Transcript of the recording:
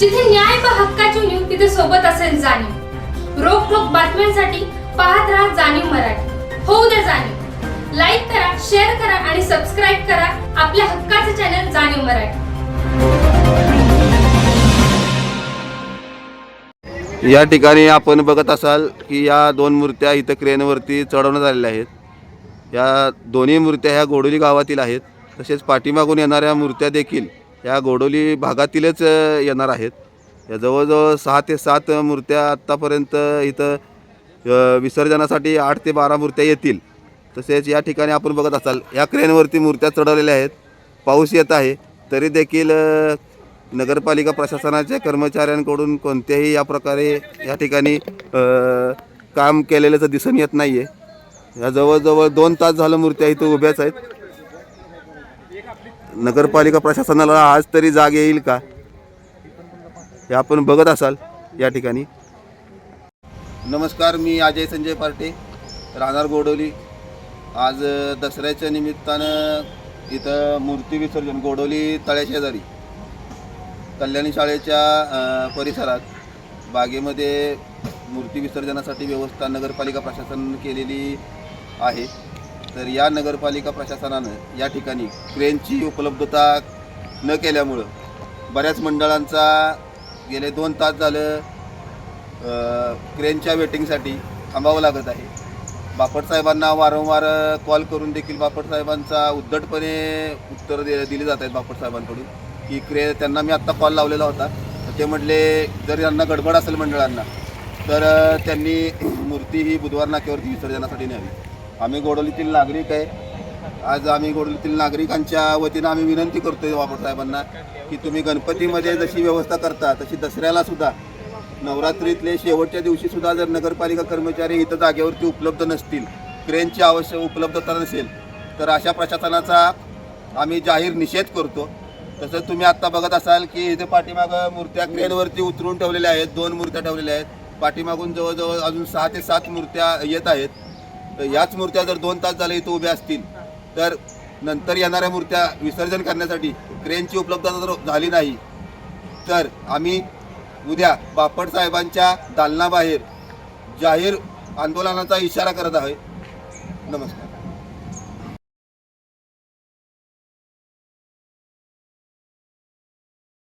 जिथे न्याय व हक्काची न्यूज तिथे सोबत असेल जाणीव. रोखोक बातम्यांसाठी पाहत राहा जाणीव मराठी. होऊ द्या जाणीव. लाईक करा शेअर करा आणि सबस्क्राईब करा आपल्या हक्काचे चॅनल जाणीव मराठी. या ठिकाणी आपण बघत असाल की या दोन मूर्त्या इथं क्रेनवरती चढवण्यात आलेल्या आहेत. या दोन्ही मूर्त्या ह्या गोडोली गावातील आहेत. तसेच पाठीमागून येणाऱ्या मूर्त्या देखील या गोडोली भागातीलच येणार आहेत. या जवळजवळ सहा ते सात मूर्त्या आत्तापर्यंत इथं विसर्जनासाठी आठ ते बारा मूर्त्या येतील. तसेच या ठिकाणी आपण बघत असाल या क्रेनवरती मूर्त्या चढवलेल्या आहेत. पाऊस येत आहे. तरी देखील नगरपालिका प्रशासनाच्या कर्मचाऱ्यांकडून कोणत्याही या प्रकारे या ठिकाणी काम केलेलं दिसून येत नाही आहे या जवळजवळ दोन तास झालं मूर्त्या इथं उभ्याच आहेत. नगरपालिका प्रशासनाला आज तरी जाग येईल का? हे आपण बघत असाल या ठिकाणी. नमस्कार मी अजय संजय पार्टे राहणार गोडोली. आज दसऱ्याच्या निमित्तानं इथं मूर्ती विसर्जन गोडोली तळ्याशेजारी कल्याणी शाळेच्या परिसरात बागेमध्ये मूर्ती विसर्जनासाठी व्यवस्था नगरपालिका प्रशासन केलेली आहे. तर या नगरपालिका प्रशासनानं या ठिकाणी क्रेनची उपलब्धता न केल्यामुळं बऱ्याच मंडळांचा गेले दोन तास झालं क्रेनच्या वेटिंगसाठी थांबावं लागत आहे. बापट साहेबांना वारंवार कॉल करून देखील बापट साहेबांचा उद्धटपणे उत्तर दे दिली जात आहेत बापट साहेबांकडून की क्रे त्यांना मी आत्ता कॉल लावलेला होता. ते म्हटले जर यांना गडबड असेल मंडळांना तर त्यांनी मूर्ती ही बुधवार नाक्यावरती विसर्जनासाठी न्यावी. आम्ही गोडोलीतील नागरिक आहे. आज आम्ही गोडोलीतील नागरिकांच्या वतीनं आम्ही विनंती करतोय बाबासाहेबांना की तुम्ही गणपतीमध्ये जशी व्यवस्था करता तशी दसऱ्याला सुद्धा नवरात्रीतले शेवटच्या दिवशी सुद्धा जर नगरपालिका कर्मचारी इथं जागेवरती उपलब्ध नसतील क्रेनची आवश्यक उपलब्धता नसेल तर अशा प्रशासनाचा आम्ही जाहीर निषेध करतो. तसंच तुम्ही आत्ता बघत असाल की इथे पाठीमागं मूर्त्या क्रेनवरती उतरून ठेवलेल्या आहेत दोन मूर्त्या ठेवलेल्या आहेत. पाठीमागून जवळजवळ अजून सहा ते सात मूर्त्या येत आहेत. तर याच मूर्त्या जर दोन तास झाले इथं उभ्या असतील तर नंतर येणाऱ्या मूर्त्या विसर्जन करण्यासाठी क्रेनची उपलब्धता जर झाली नाही तर आम्ही उद्या बापट साहेबांच्या दालनाबाहेर जाहीर आंदोलनाचा इशारा करत आहे. नमस्कार.